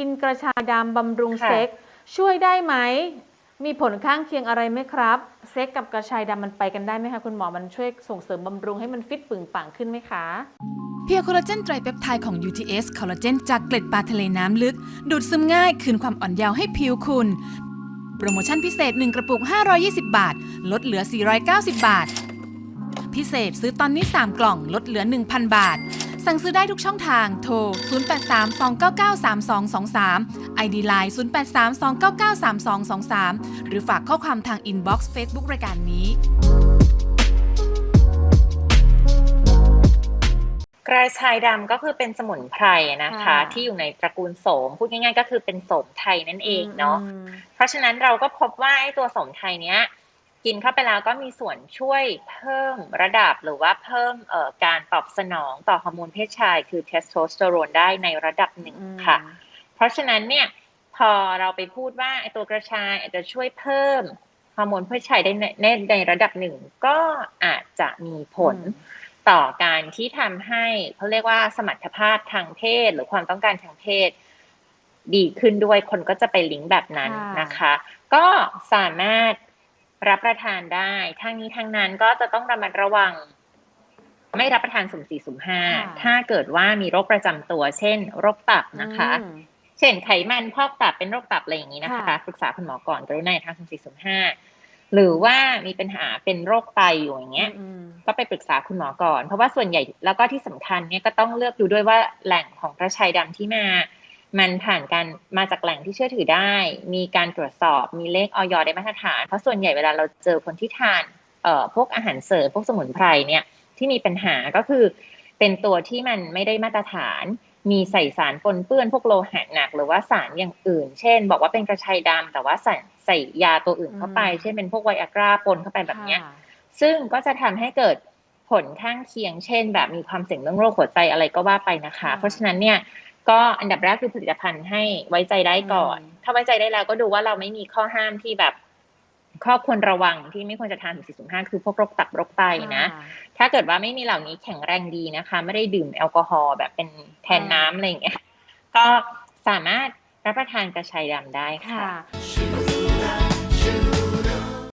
กินกระชายดำบำรุงค่ะเซ็ก ช่วยได้ไหม มีผลข้างเคียงอะไรไหมครับ เซ็กกับกระชายดำมันไปกันได้ไหมคะคุณหมอมันช่วยส่งเสริมบำรุงให้มันฟิตปึงปังขึ้นไหมคะเพียวคอลลาเจนไตรเปปไทด์ของ UTS คอลลาเจนจากเกล็ดปลาทะเลน้ำลึก ดูดซึมง่ายคืนความอ่อนเยาว์ให้ผิวคุณ โปรโมชั่นพิเศษ 1 กระปุก 520 บาท ลดเหลือ 490 บาท พิเศษซื้อตอนนี้ 3 กล่องลดเหลือ 1,000 บาท สั่งซื้อได้ทุกช่องทาง โทร 0832993223 ID Line 0832993223 หรือฝากข้อความทางอินบ็อกซ์เฟซบุ๊กรายการนี้ กระชายดำก็คือเป็นสมุนไพรนะคะ ค่ะ ที่อยู่ในตระกูลโสม พูดง่ายๆ ก็คือเป็นโสมไทยนั่นเองเนาะมเพราะฉะนั้นเราก็พบว่าไอ้ตัวโสมไทยเนี้ย กินเข้าไปแล้วก็มีส่วนช่วยเพิ่มระดับหรือว่าเพิ่มเอ่อการตอบสนองต่อฮอร์โมนเพศชาย คือเทสโทสเตอโรนได้ในระดับหนึ่งอืมค่ะ เพราะฉะนั้นเนี่ยพอเราไปพูดว่าไอ้ตัวกระชายอาจจะช่วยเพิ่มฮอร์โมนเพศชายได้ในในในระดับหนึ่งก็อาจจะมีผลต่อการที่ทำให้เขาเรียกว่าสมรรถภาพทางเพศหรือความต้องการทางเพศดีขึ้นด้วยคนก็จะไปลิงก์แบบนั้นค่ะนะคะ ก็สามารถ รับประทานได้ ทั้งนี้ทั้งนั้นก็จะต้องระมัดระวัง ไม่รับประทานสุ่มสี่สุ่มห้าถ้าเกิดว่ามีโรคประจำตัว เช่น โรคตับนะคะอืมเช่นไขมันพอกตับเป็นโรคตับอะไรอย่างนี้นะคะค่ะปรึกษาคุณหมอก่อนกรุณาทางสุ่มสี่สุ่มห้าหรือว่ามีปัญหาเป็นโรคไตอยู่อย่างเงี้ยอืมก็ไปปรึกษาคุณหมอก่อน เพราะว่าส่วนใหญ่แล้วก็ที่สำคัญเนี่ยก็ต้องเลือกดูด้วยว่าแหล่งของกระชายดำที่มา มันผ่านการมาจากแหล่งที่เชื่อถือได้ มีการตรวจสอบ มีเลขออยได้มาตรฐาน เพราะส่วนใหญ่เวลาเราเจอคนที่ทานเอ่อพวกอาหารเสริมพวกสมุนไพรเนี่ยที่มีปัญหาก็คือ เป็นตัวที่มันไม่ได้มาตรฐาน มีใส่สารปนเปื้อนพวกโลหะหนัก หรือว่าสารอย่างอื่น เช่น บอกว่าเป็นกระชายดำแต่ว่าใส่ใส่ยาตัวอื่นเข้าไปอืมเช่นเป็นพวกไวอากราปนเข้าไปแบบเนี้ยค่ะซึ่งก็จะทำให้เกิดผลข้างเคียง เช่น แบบมีความเสี่ยงเรื่องโรคหัวใจอะไรก็ว่าไปนะคะค่ะเพราะฉะนั้นเนี่ย ก็อันดับแรกคือผลิตภัณฑ์ให้ไว้ใจได้ก่อนอืมถ้าไว้ใจได้แล้วก็ดูว่าเราไม่มีข้อห้ามที่แบบข้อควรระวังที่ไม่ควรจะทานถึงสี่สิบห้าคือพวกโรคตับโรคไตนะค่ะถ้าเกิดว่าไม่มีเหล่านี้แข็งแรงดีนะคะ ไม่ได้ดื่มแอลกอฮอล์แบบเป็นแทนน้ำอะไรอย่างเงี้ย ก็สามารถรับประทานกระชายดำได้ค่ะค่ะ